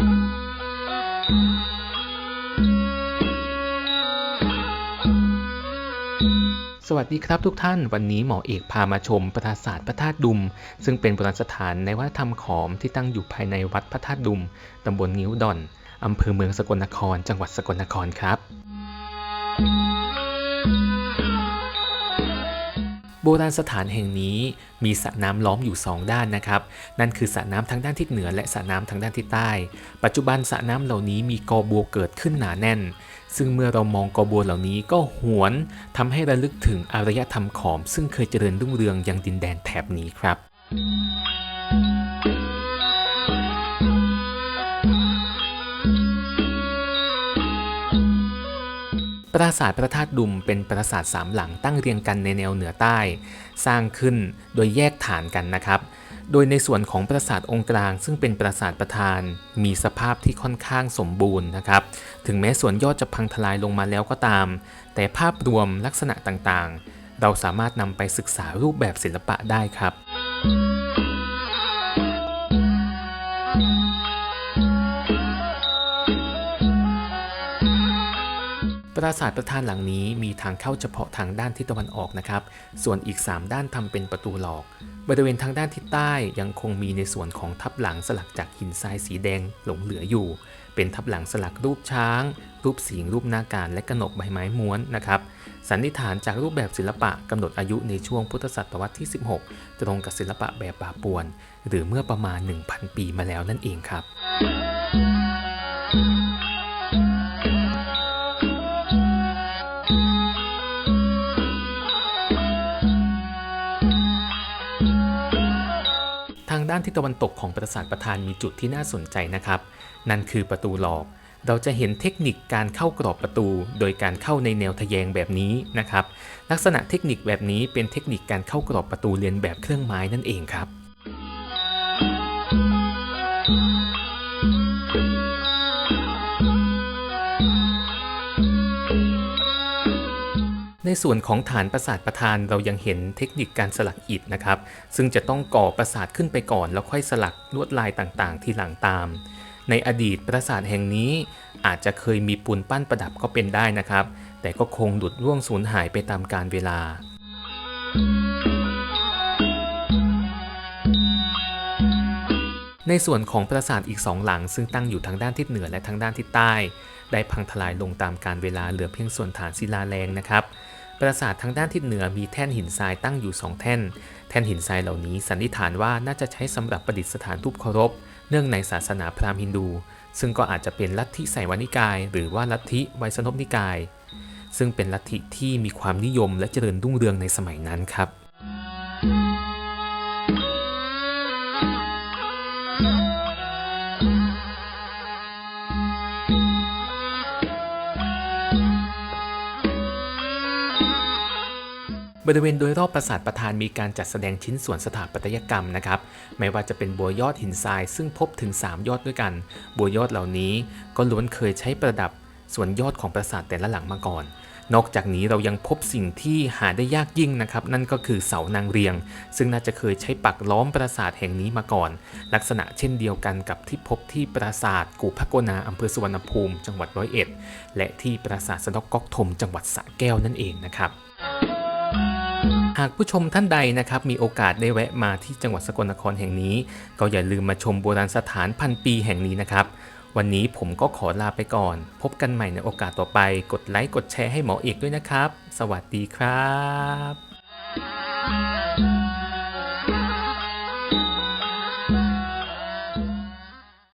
สวัสดีครับทุกท่านวันนี้หมอเอกพามาชมปราสาทพระธาตุดุม ซึ่งเป็นโบราณสถานในวัฒนธรรมขอมที่ตั้งอยู่ภายในวัดพระธาตุดุม ตำบลงิ้วดอน อำเภอเมืองสกลนคร จังหวัดสกลนครครับ โบราณสถานแห่งนี้มีสระน้ำล้อมอยู่ 2 ด้านนะครับ นั่นคือสระน้ำทางด้านทิศเหนือและสระน้ำทางด้านทิศใต้ ปัจจุบันสระน้ำเหล่านี้มีกอบัวเกิดขึ้นหนาแน่น ซึ่งเมื่อเรามองกอบัวเหล่านี้ก็หวนทำให้ระลึกถึงอารยธรรมขอม ซึ่งเคยเจริญรุ่งเรืองยังดินแดนแถบนี้ครับ ปราสาทพระธาตุดุมเป็นปราสาทสามหลังตั้งเรียงกันในแนวเหนือใต้ สร้างขึ้นโดยแยกฐานกันนะครับ โดยในส่วนของปราสาทองค์กลาง ซึ่งเป็นปราสาทประธาน มีสภาพที่ค่อนข้างสมบูรณ์นะครับ ถึงแม้ส่วนยอดจะพังทลายลงมาแล้วก็ตาม แต่ภาพรวมลักษณะต่างๆ เราสามารถนำไปศึกษารูปแบบศิลปะได้ครับ ปราสาทประธานหลังนี้มีทางเข้าเฉพาะทางด้านทิศตะวันออกนะครับ ส่วนอีก 3 ด้านทำเป็นประตูหลอก บริเวณทางด้านทิศใต้ยังคงมีในส่วนของทับหลังสลักจากหินทรายสีแดงหลงเหลืออยู่ เป็นทับหลังสลักรูปช้าง รูปสิงรูปนาการและกระหนกใบไม้ม้วนนะครับ สันนิษฐานจากรูปแบบศิลปะกำหนดอายุในช่วงพุทธศตวรรษที่ 16 ตรงกับศิลปะแบบบาปวน หรือเมื่อประมาณ 1,000 ปีมาแล้วนั่นเองครับานทิศตะวันตกของปราสาทประธานมีจุดที่น่าสนใจนะครับ นั่นคือประตูหลอก เราจะเห็นเทคนิคการเข้ากรอบประตู โดยการเข้าในแนวทะแยงแบบนี้นะครับ ลักษณะเทคนิคแบบนี้เป็นเทคนิคการเข้ากรอบประตูเรียนแบบเครื่องไม้นั่นเองครับ ในส่วนของฐานปราสาทประธานเรายังเห็นเทคนิคการสลักอิฐนะครับ ซึ่งจะต้องก่อปราสาทขึ้นไปก่อน แล้วค่อยสลักลวดลายต่างๆ ที่หลังตาม ในอดีตปราสาทแห่งนี้ อาจจะเคยมีปูนปั้นประดับก็เป็นได้นะครับ แต่ก็คงหลุดร่วงสูญหายไปตามกาลเวลา ในส่วนของปราสาทอีกสองหลัง ซึ่งตั้งอยู่ทางด้านทิศเหนือและทางด้านทิศใต้ได้พังทลายลงตามกาลเวลาเหลือเพียงส่วนฐานศิลาแรงนะครับ ปราสาททางด้านทิศเหนือมีแท่นหินทรายตั้งอยู่ 2 แท่น แท่นหินทรายเหล่านี้สันนิษฐานว่าน่าจะใช้สำหรับประดิษฐานรูปเคารพ เนื่องในศาสนาพราหมณ์ฮินดู ซึ่งก็อาจจะเป็นลัทธิไสยวานิกาย หรือว่าลัทธิไวยสนพนิกาย ซึ่งเป็นลัทธิที่มีความนิยมและเจริญรุ่งเรืองในสมัยนั้นครับ บริเวณโดยรอบปราสาทประธานมีการจัดแสดงชิ้นส่วนสถาปัตยกรรมนะครับ ไม่ว่าจะเป็นบัวยอดหินทรายซึ่งพบถึง 3 ยอดด้วยกัน บัวยอดเหล่านี้ก็ล้วนเคยใช้ประดับส่วนยอดของปราสาทแต่ละหลังมาก่อน นอกจากนี้เรายังพบสิ่งที่หาได้ยากยิ่งนะครับ นั่นก็คือเสานางเรียง ซึ่งน่าจะเคยใช้ปักล้อมปราสาทแห่งนี้มาก่อน ลักษณะเช่นเดียวกันกับที่พบที่ปราสาทกู่พระโกนาอำเภอสุวรรณภูมิ จังหวัดร้อยเอ็ด และที่ปราสาทสะดอกก๊อกธมจังหวัดสระแก้วนั่นเองนะครับ หากผู้ชมท่านใดนะครับมีโอกาสได้แวะมาที่จังหวัดสกลนครแห่งนี้ ก็อย่าลืมมาชมโบราณสถานพันปีแห่งนี้นะครับ วันนี้ผมก็ขอลาไปก่อน พบกันใหม่ในโอกาสต่อไป กดไลค์กดแชร์ให้หมอเอกด้วยนะครับ สวัสดีครับ